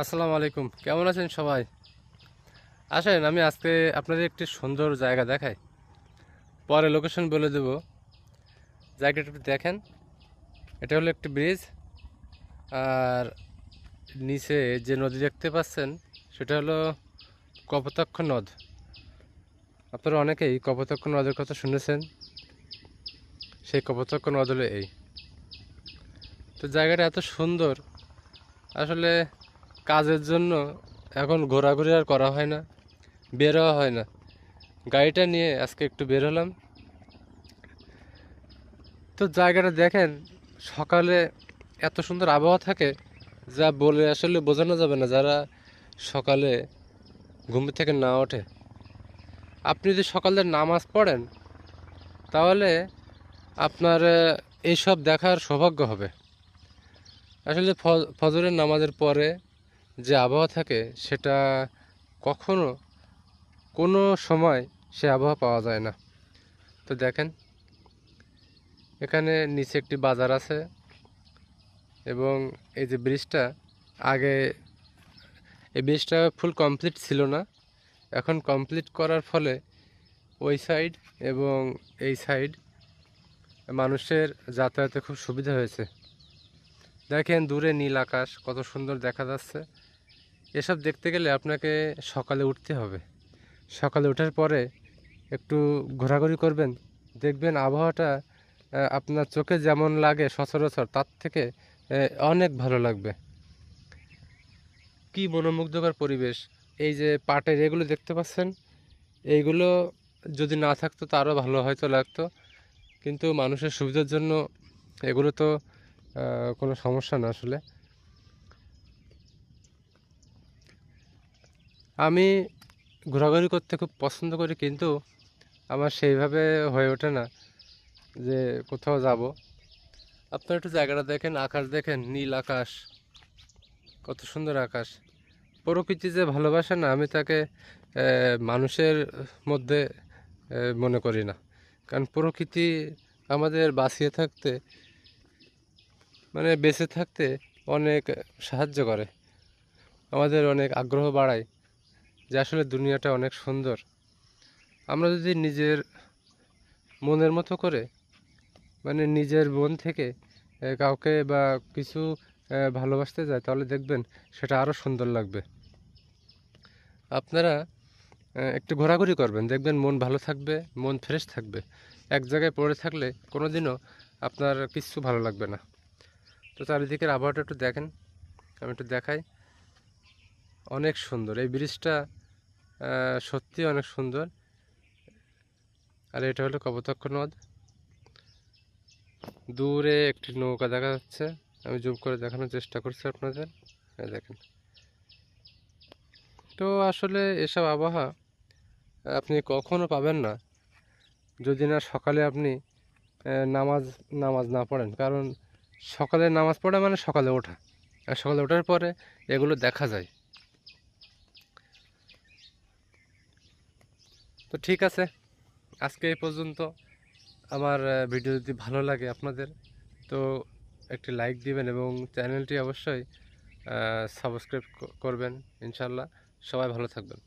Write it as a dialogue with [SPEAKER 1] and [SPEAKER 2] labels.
[SPEAKER 1] আসসালামু আলাইকুম। কেমন আছেন সবাই? আসেন, আমি আজকে আপনাদের একটি সুন্দর জায়গা দেখাই। পরে লোকেশন বলে দেব। জায়গাটা একটু দেখেন। এটা হলো একটি ব্রিজ আর নিচে যে নদী দেখতে পাচ্ছেন, সেটা হলো কপোতাক্ষ নদ। আপনারা অনেকেই কপোতাক্ষ নদের কথা শুনেছেন। সেই কপোতাক্ষ নদ হলো এই। তো জায়গাটা এত সুন্দর। আসলে কাজের জন্য এখন ঘোরাঘুরি আর করা হয় না বের হওয়া হয় না। গাড়িটা নিয়ে আজকে একটু বের হলাম। তো জায়গাটা দেখেন, সকালে এত সুন্দর আবহাওয়া থাকে, যা বলে আসলে বোঝানো যাবে না যারা সকালে ঘুম থেকে না ওঠে। আপনি যদি সকালে নামাজ পড়েন, তাহলে আপনার এইসব দেখার সৌভাগ্য হবে। আসলে ফজরের নামাজের পরে যে আবহাওয়া থাকে সেটা কখনো কোনো সময় সে আবহাওয়া পাওয়া যায় না। তো দেখেন, এখানে নিচে একটি বাজার আছে এবং এই যে ব্রিজটা, আগে এই ব্রিজটা ফুল কমপ্লিট ছিল না। এখন কমপ্লিট করার ফলে ওই সাইড এবং এই সাইড মানুষের যাতায়াতে খুব সুবিধা হয়েছে। দেখেন দূরে নীল আকাশ, কত সুন্দর দেখা যাচ্ছে। এসব দেখতে গেলে আপনাকে সকালে উঠতে হবে। সকালে ওঠার পরে একটু ঘোরাঘুরি করবেন, দেখবেন আবহাওয়াটা আপনার চোখে যেমন লাগে সচরাচর, তার থেকে অনেক ভালো লাগবে। কি মনোমুগ্ধকর পরিবেশ। এই যে পাটের এগুলো দেখতে পাচ্ছেন, এইগুলো যদি না থাকতো তো আরও ভালো হয়তো লাগতো। কিন্তু মানুষের সুবিধার জন্য এগুলো তো কোনো সমস্যা না আসলে। আমি ঘোরাঘুরি করতে খুব পছন্দ করি, কিন্তু আমার সেইভাবে হয়ে ওঠে না যে কোথাও যাব। আপনারা একটু জায়গাটা দেখেন, আকাশ দেখেন, নীল আকাশ, কত সুন্দর আকাশ। প্রকৃতি যে ভালোবাসে না, আমি তাকে মানুষের মধ্যে মনে করি না। কারণ প্রকৃতি আমাদের বাঁচিয়ে থাকতে মানে বেঁচে থাকতে অনেক সাহায্য করে। আমাদের অনেক আগ্রহ বাড়ায়। যে আসলে দুনিয়াটা অনেক সুন্দর। আমরা যদি নিজের মনের মতো করে মানে নিজের মন থেকে কাউকে বা কিছু ভালোবাসতে যায় তাহলে দেখবেন সেটা আরও সুন্দর লাগবে। আপনারা একটু ঘোরাঘুরি করবেন, দেখবেন মন ভালো থাকবে, মন ফ্রেশ থাকবে। এক জায়গায় পড়ে থাকলে কোনো দিনও আপনার কিচ্ছু ভালো লাগবে না। তো চারিদিকের আবহাওয়াটা একটু দেখেন, আমি একটু দেখাই। অনেক সুন্দর, এই ব্রিজটা সত্যি অনেক সুন্দর। আর এটা হলো কপোতাক্ষ নদ দূরে একটি নৌকা দেখা যাচ্ছে। আমি জুম করে দেখানোর চেষ্টা করছি আপনাদের। দেখেন। তো আসলে এসব আবহাওয়া আপনি কখনো পাবেন না, যদি না সকালে আপনি নামাজ নামাজ না পড়েন। কারণ সকালে নামাজ পড়া মানে সকালে ওঠা। আর সকালে ওঠার পরে এগুলো দেখা যায়। তো ঠিক আছে। আজকে এই পর্যন্ত। আমার ভিডিও যদি ভালো লাগে আপনাদের, তো একটি লাইক দিবেন এবং চ্যানেলটি অবশ্যই সাবস্ক্রাইব করবেন ইনশাল্লাহ সবাই ভালো থাকবেন।